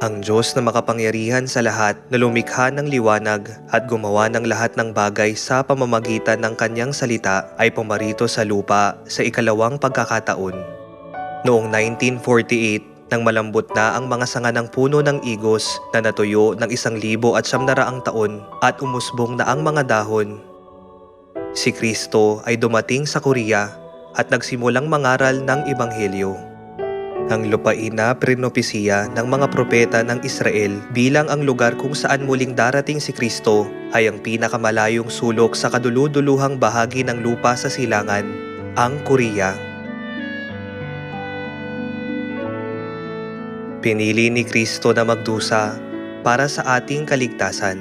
Ang Diyos na makapangyarihan sa lahat na lumikha ng liwanag at gumawa ng lahat ng bagay sa pamamagitan ng kanyang salita ay pumarito sa lupa sa ikalawang pagkakataon. Noong 1948, nang malambot na ang mga sanga ng puno ng igos na natuyo ng isang libo at siyam raang taon at umusbong na ang mga dahon, si Kristo ay dumating sa Korea at nagsimulang mangaral ng Ebanghelyo. Ang lupain na prenopesiya ng mga propeta ng Israel bilang ang lugar kung saan muling darating si Kristo ay ang pinakamalayong sulok sa kaduluduluhang bahagi ng lupa sa silangan, ang Korea. Pinili ni Kristo na magdusa para sa ating kaligtasan.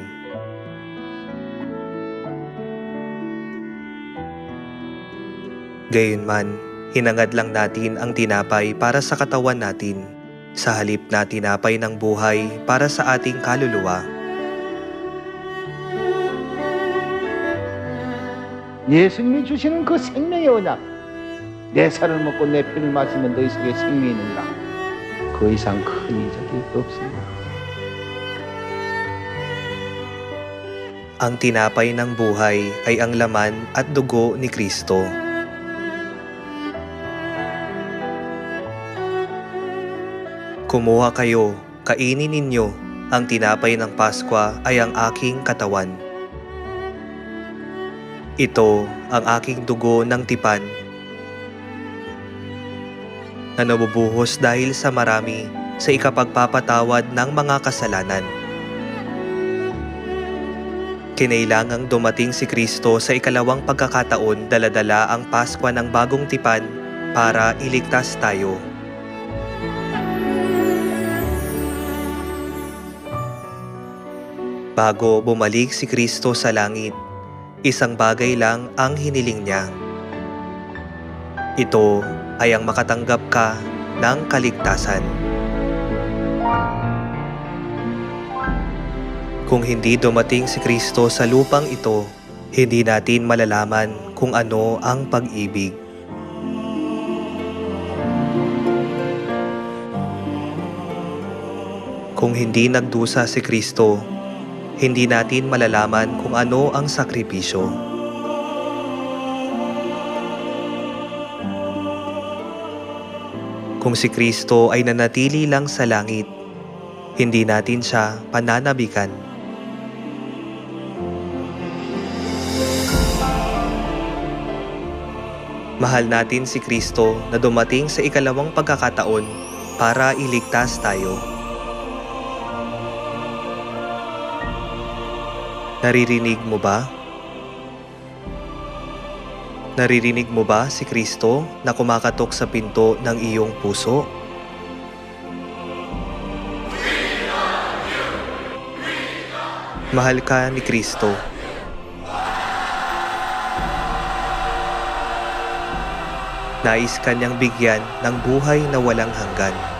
Gayunman, hinangad lang natin ang tinapay para sa katawan natin, sa halip na tinapay ng buhay para sa ating kaluluwa. 예수님이 주시는 그 생명의 언약 내 살을 먹고 내 피를 마시면 너희 속에 생명이 있느니라 그 이상 큰 이적이 없습니다 Ang tinapay ng buhay ay ang laman at dugo ni Kristo. Kumuha kayo, kainin ninyo, ang tinapay ng Paskwa ay ang aking katawan. Ito ang aking dugo ng tipan na nabubuhos dahil sa marami sa ikapagpapatawad ng mga kasalanan. Kinailangang dumating si Kristo sa ikalawang pagkakataon daladala ang Paskwa ng bagong tipan para iligtas tayo. Bago bumalik si Kristo sa langit, isang bagay lang ang hiniling niya. Ito ay ang makatanggap ka ng kaligtasan. Kung hindi dumating si Kristo sa lupang ito, hindi natin malalaman kung ano ang pag-ibig. Kung hindi nagdusa si Kristo, hindi natin malalaman kung ano ang sakripisyo. Kung si Kristo ay nanatili lang sa langit, hindi natin siya pananabikan. Mahal natin si Kristo na dumating sa ikalawang pagkakataon para iligtas tayo. Naririnig mo ba? Naririnig mo ba si Kristo na kumakatok sa pinto ng iyong puso? Mahal ka ni Kristo. Nais kanyang bigyan ng buhay na walang hanggan.